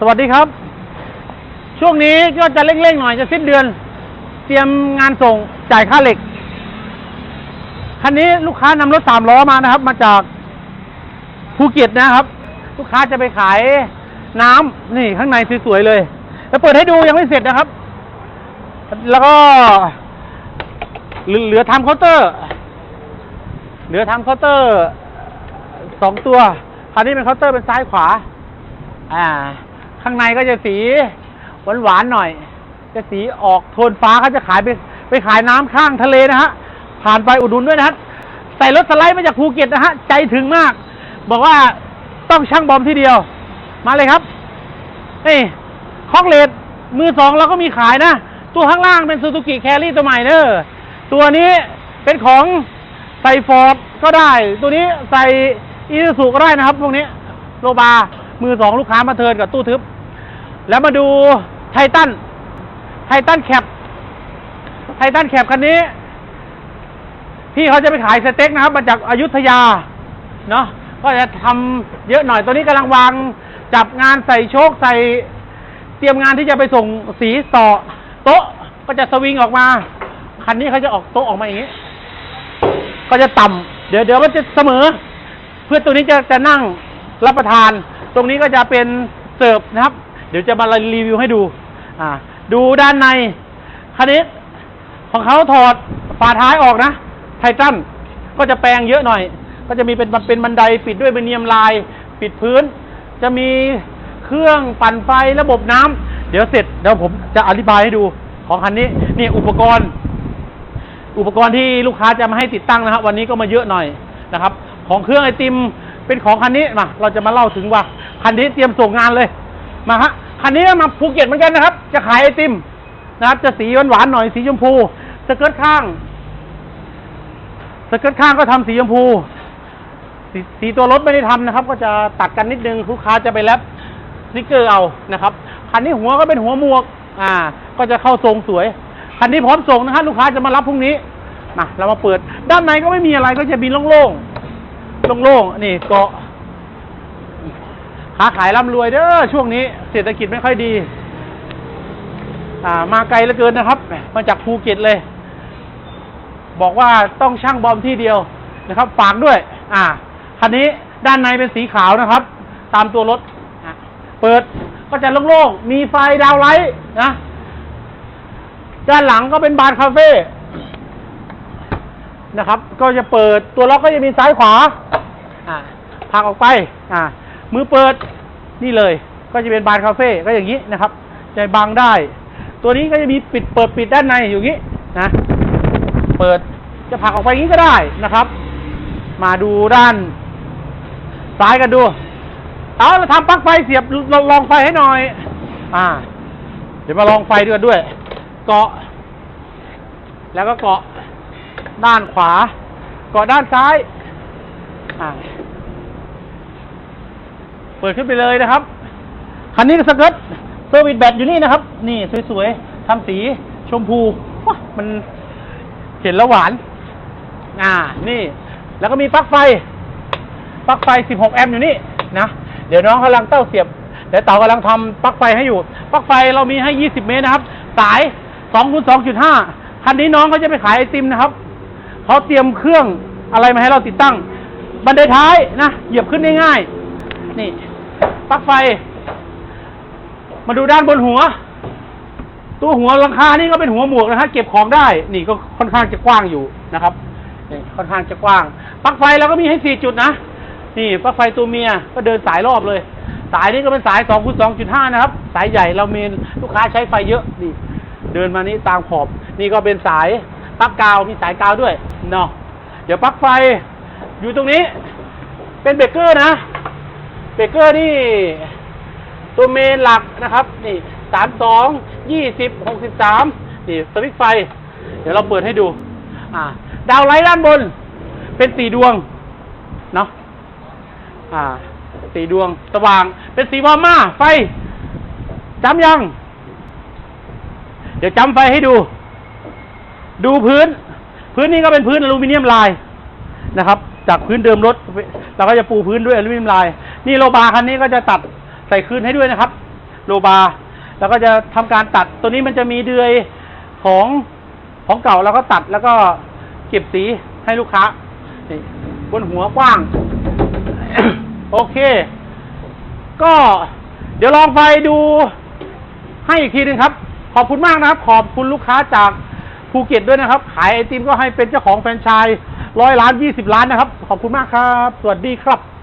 สวัสดีครับ ช่วงนี้ก็จะเร่งๆหน่อยจะสิ้นเดือน เตรียมงานส่งจ่ายค่าเหล็ก คันนี้ลูกค้านำรถสามล้อมานะครับ มาจากภูเก็ตนะครับ ลูกค้าจะไปขายน้ำนี่ข้างในสวยๆเลย แล้วเปิดให้ดูยังไม่เสร็จนะครับ แล้วก็ เหลือเหลือทำเคาน์เตอร์ เหลือทำเคาน์เตอร์สองตัวคราวนี้เป็นเคาน์เตอร์เป็นซ้ายขวา อ่า ข้างในก็จะสีหวานหวานๆหน่อย จะสีออกโทนฟ้าเขาจะขายไปไปขายน้ำข้างทะเลนะฮะ ผ่านไปอุดหนุนด้วยนะฮะ ใส่รถสไลด์มาจากภูเก็ตนะฮะ ใจถึงมาก บอกว่าต้องช่างบอมที่เดียว มาเลยครับ นี่คอกเลดมือสองเราก็มีขายนะ ตัวข้างล่างเป็นซูซูกิแครี่ตัวใหม่เนอะตัวนี้เป็นของใส่ฟอร์ดก็ได้ ตัวนี้ใส่อีซูซูก็ได้นะครับ พวกนี้โรบา มือสองลูกค้ามาเทิร์นกับตู้ทึบ แล้วมาดูไททันไททันแคปไททันแคปคันนี้ พี่เขาจะไปขายสเต็กนะครับ มาจากอายุทยา เนาะก็จะทำเยอะหน่อยตัวนี้กำลังวางจับงานใส่โชคใส่เตรียมงานที่จะไปส่งสีต่อโต๊ะก็จะสวิงออกมา คันนี้เขาจะออกโต๊ะออกมาอย่างนี้ ก็จะต่ำเดี๋ยวเดี๋ยวมันจะเสมอ เพื่อตัวนี้จะจะนั่งรับประทาน ตรงนี้ก็จะเป็นเสิร์ฟนะครับ ดี๋ยวจะมารีวิวให้ดู อ่า ดูด้านในคันนี้ของเขาถอดฝาท้ายออกนะ ไททันก็จะแปลงเยอะหน่อย ก็จะมีเป็นเป็นบันไดปิดด้วยเบเนียมลาย ปิดพื้น จะมีเครื่องปั่นไฟระบบน้ำเดี๋ยวเสร็จเดี๋ยวผมจะอธิบายให้ดูของคันนี้นี่อุปกรณ์ อุปกรณ์ที่ลูกค้าจะมาให้ติดตั้งนะครับ วันนี้ก็มาเยอะหน่อยนะครับ ของเครื่องไอติมเป็นของคันนี้มาเราจะมาเล่าถึงว่าคันนี้เตรียมส่งงานเลยมาฮะ คันนี้มาภูเก็ตเหมือนกันนะครับ จะขายไอติมนะครับ จะสีหวานๆหน่อยสีชมพูสเกิร์ตข้างสเกิร์ตข้างก็ทำสีชมพูสสีตัวรถไม่ได้ทำนะครับ ก็จะตัดกันนิดนึงลูกค้าจะไปแรปสติกเกอร์เอานะครับคันนี้หัวก็เป็นหัวหมวก อ่า ก็จะเข้าทรงสวยคันนี้พร้อมส่งนะครับลูกค้าจะมารับพรุ่งนี้มาเรามาเปิด ด้านในก็ไม่มีอะไรก็จะมีโล่งๆโล่งๆนี่เกาะ ค้าขายร่ำรวยเด้อช่วงนี้ เศรษฐกิจไม่ค่อยดี อ่า มาไกลเหลือเกินนะครับ มาจากภูเก็ตเลย บอกว่าต้องช่างบอมที่เดียวนะครับฝากด้วย อ่าคันนี้ด้านในเป็นสีขาวนะครับ ตามตัวรถเปิดก็จะโล่งๆมีไฟดาวไลท์นะด้านหลังก็เป็นบาร์คาเฟ่นะครับ ก็จะเปิดตัวล็อกก็จะมีซ้ายขวา อ่าผลักออกไป อ่า มือเปิดนี่เลย ก็จะเป็นบาร์คาเฟ่ก็อย่างนี้นะครับจะบังได้ ตัวนี้ก็จะมีปิดเปิดปิดด้านในอยู่งนี้นะเปิดจะผักออกไปอย่างนี้ก็ได้นะครับ มาดูด้านซ้ายกันดู เอาเราทำปลั๊กไฟเสียบลองลองไฟให้หน่อย อ่า เดี๋ยวมาลองไฟด้วยด้วย เกาะ แล้วก็เกาะด้านขวา เกาะด้านซ้าย อ่า เปิดขึ้นไปเลยนะครับ คันนี้ก็สเกิร์ตเซอร์วิสแบตอยู่นี่นะครับ นี่สวยๆทำสีชมพูว้ามันเห็นแล้วหวาน อ่า นี่ แล้วก็มีปลั๊กไฟ ปลั๊กไฟ 16 แอมป์อยู่นี่นะ เดี๋ยวน้องกำลังเต้าเสียบ เดี๋ยวเต่ากำลังทำปลั๊กไฟให้อยู่ ปลั๊กไฟเรามีให้ 20 เมตรนะครับ สาย2คูณ2.5 คันนี้น้องเขาจะไปขายไอติมนะครับ เขาเตรียมเครื่องอะไรมาให้เราติดตั้ง บันไดท้ายนะ เหยียบขึ้นง่ายๆนี่ ปลั๊กไฟ มาดูด้านบนหัว ตัวหัวหลังคานี่ก็เป็นหัวหมวกนะฮะเก็บของได้ นี่ก็ค่อนข้างจะกว้างอยู่นะครับนี่ค่อนข้างจะกว้างปลั๊กไฟเราก็มีให้สี่จุดนะนี่ปลั๊กไฟตัวเมียก็เดินสายรอบเลย สายนี้ก็เป็นสายสองคูณสองจุดห้านะครับ สายใหญ่เรามีลูกค้าใช้ไฟเยอะนี่เดินมานี่ตามขอบ นี่ก็เป็นสายปลั๊กกาวมีสายกาวด้วยเนาะเดี๋ยวปลั๊กไฟอยู่ตรงนี้ เป็นเบรกเกอร์นะ เบเกอร์นี่ตัวเมนหลักนะครับ นี่สามสองยี่สิบหกสิบสามนี่สวิตช์ไฟ เดี๋ยวเราเปิดให้ดู อ่า ดาวไลท์ด้านบน เป็นสีดวง เนาะอ่าสีดวงสว่าง เป็นสีวอร์มาไฟจำยัง เดี๋ยวจำไฟให้ดู ดูพื้น พื้นนี้ก็เป็นพื้นอลูมิเนียมลายนะครับ จากพื้นเดิมรถเราก็จะปูพื้นด้วยอลูมิเนียมลาย นี่โลบาคันนี้ก็จะตัดใส่คืนให้ด้วยนะครับ โลบาร์แล้วก็จะทำการตัดตัวนี้มันจะมีเดือยของของเก่าแล้วก็ตัดแล้วก็เก็บสีให้ลูกค้าบนหัวกว้าง โอเค ก็เดี๋ยวลองไฟดูให้อีกทีหนึงครับ ขอบคุณมากนะครับ ขอบคุณลูกค้าจากภูเก็ตด้วยนะครับ ขายไอติมก็ให้เป็นเจ้าของแฟรนไชส์ ร้อยล้านยี่สิบล้านนะครับ ขอบคุณมากครับ สวัสดีครับ